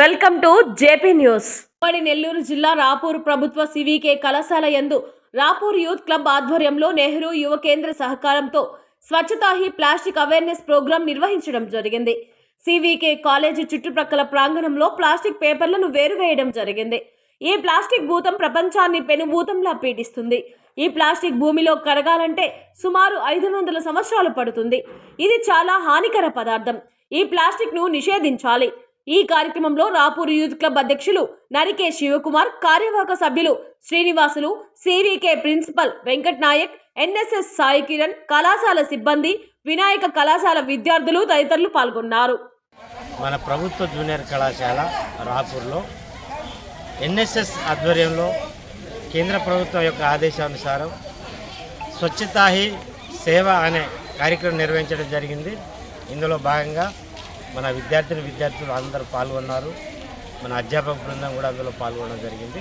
Welcome to JP news. ఉమ్మడి నెల్లూరు జిల్లా రాపూర్ ప్రభుత్వ సివికే కళాశాల యందు రాపూర్ యూత్ క్లబ్ ఆధ్వర్యంలో నెహ్రూ యువ కేంద్ర సహకారంతో Swachhata he plastic awareness programme నిర్వహించడం జరిగింది. సివికే కాలేజీ చుట్టుప్రక్కల ప్రాంగణంలో ప్లాస్టిక్ పేపర్లను వేరువేయడం జరిగింది. ఈ ప్లాస్టిక్ భూతం ప్రపంచాన్ని పెనుభూతంలా పీడిస్తుంది. ఈ ప్లాస్టిక్ భూమిలో కరగాలంటే సుమారు ఐదు వందల సంవత్సరాలు పడుతుంది. ఇది చాలా హానికర పదార్థం. ఈ ప్లాస్టిక్ను నిషేధించాలి. ఈ కార్యక్రమంలో రాపూర్ యూత్ క్లబ్ అధ్యక్షులు నరికే శివకుమార్ కార్యవాహక సభ్యులు Srinivasulu CVK principal Venkat Naik NSS Sai Kiran కళాశాల సిబ్బంది వినాయక కళాశాల విద్యార్థులు తదితరులు పాల్గొన్నారు. మన ప్రభుత్వ జూనియర్ కళాశాల రాపూర్లో ఎన్ఎస్ఎస్ ఆధ్వర్యంలో కేంద్ర ప్రభుత్వం యొక్క ఆదేశానుసారం స్వచ్ఛతా హీ సేవ అనే కార్యక్రమం నిర్వహించడం జరిగింది. ఇందులో భాగంగా మన విద్యార్థిని విద్యార్థులు అందరూ పాల్గొన్నారు. మన అధ్యాపక బృందం కూడా అందులో పాల్గొనడం జరిగింది.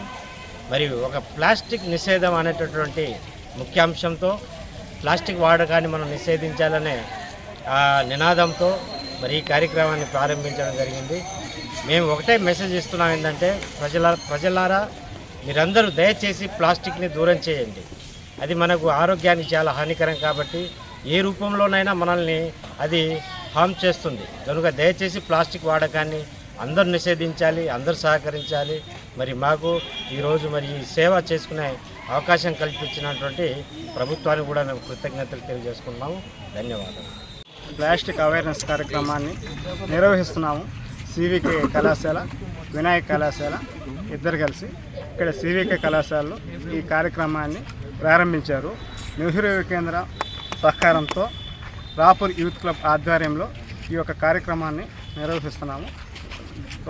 మరి ఒక ప్లాస్టిక్ నిషేధం అనేటటువంటి ముఖ్యాంశంతో ప్లాస్టిక్ వాడకాన్ని మనం నిషేధించాలనే ఆ నినాదంతో మరి ఈ కార్యక్రమాన్ని ప్రారంభించడం జరిగింది. మేము ఒకటే మెసేజ్ ఇస్తున్నాం ఏంటంటే ప్రజల ప్రజలారా మీరందరూ దయచేసి ప్లాస్టిక్ని దూరం చేయండి. అది మనకు ఆరోగ్యానికి చాలా హానికరం కాబట్టి ఏ రూపంలోనైనా మనల్ని అది హామ్ చేస్తుంది. కనుక దయచేసి ప్లాస్టిక్ వాడకాన్ని అందరూ నిషేధించాలి అందరూ సహకరించాలి. మరి మాకు ఈరోజు మరి ఈ సేవ చేసుకునే అవకాశం కల్పించినటువంటి ప్రభుత్వానికి కూడా మేము కృతజ్ఞతలు తెలియజేసుకున్నాము ధన్యవాదాలు. ప్లాస్టిక్ అవేర్నెస్ కార్యక్రమాన్ని నిర్వహిస్తున్నాము సివికే కళాశాల వినాయక కళాశాల ఇద్దరు కలిసి. ఇక్కడ సివికే కళాశాలలో ఈ కార్యక్రమాన్ని ప్రారంభించారు. నెహ్రూ కేంద్ర సహకారంతో రాపూర్ యూత్ క్లబ్ ఆధ్వర్యంలో ఈ యొక్క కార్యక్రమాన్ని నిర్వహిస్తున్నాము.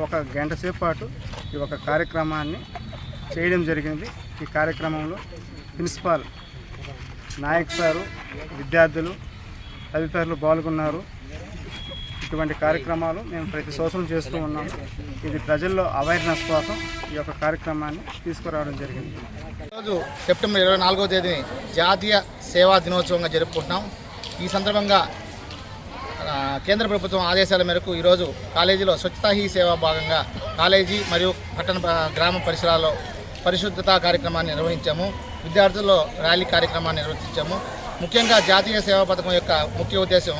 ఒక గంట సేపు పాటు ఈ యొక్క కార్యక్రమాన్ని చేయడం జరిగింది. ఈ కార్యక్రమంలో ప్రిన్సిపాల్ నాయక్ సారు విద్యార్థులు తదితరులు పాల్గొన్నారు. ఇటువంటి కార్యక్రమాలు మేము ప్రతి సంవత్సరం చేస్తూ ఉన్నాము. ఇది ప్రజల్లో అవేర్నెస్ కోసం ఈ యొక్క కార్యక్రమాన్ని తీసుకురావడం జరిగింది. ఈరోజు సెప్టెంబర్ ఇరవై నాలుగో తేదీని జాతీయ సేవా దినోత్సవంగా జరుపుకుంటున్నాం. ఈ సందర్భంగా కేంద్ర ప్రభుత్వం ఆదేశాల మేరకు ఈరోజు కాలేజీలో స్వచ్ఛతా హీ సేవ భాగంగా కాలేజీ మరియు పట్టణ గ్రామ పరిసరాల్లో పరిశుద్ధత కార్యక్రమాన్ని నిర్వహించాము. విద్యార్థుల్లో ర్యాలీ కార్యక్రమాన్ని నిర్వహించాము. ముఖ్యంగా జాతీయ సేవా పథకం యొక్క ముఖ్య ఉద్దేశం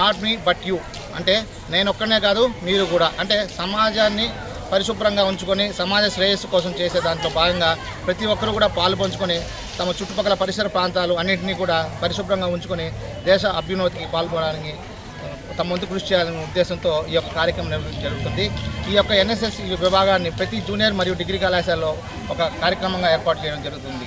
నాట్ మీ బట్ యూ. అంటే నేను ఒక్కనే కాదు మీరు కూడా. అంటే సమాజాన్ని పరిశుభ్రంగా ఉంచుకొని సమాజ శ్రేయస్సు కోసం చేసే దాంట్లో భాగంగా ప్రతి ఒక్కరూ కూడా పాలు పంచుకొని తమ చుట్టుపక్కల పరిసర ప్రాంతాలు అన్నింటినీ కూడా పరిశుభ్రంగా ఉంచుకొని దేశ అభ్యున్నతికి పాల్గొనడానికి తమ వంతు కృషి చేయాలనే ఉద్దేశంతో ఈ యొక్క కార్యక్రమం జరుగుతుంది. ఈ యొక్క ఎన్ఎస్ఎస్ విభాగాన్ని ప్రతి జూనియర్ మరియు డిగ్రీ కళాశాలలో ఒక కార్యక్రమంగా ఏర్పాటు చేయడం జరుగుతుంది.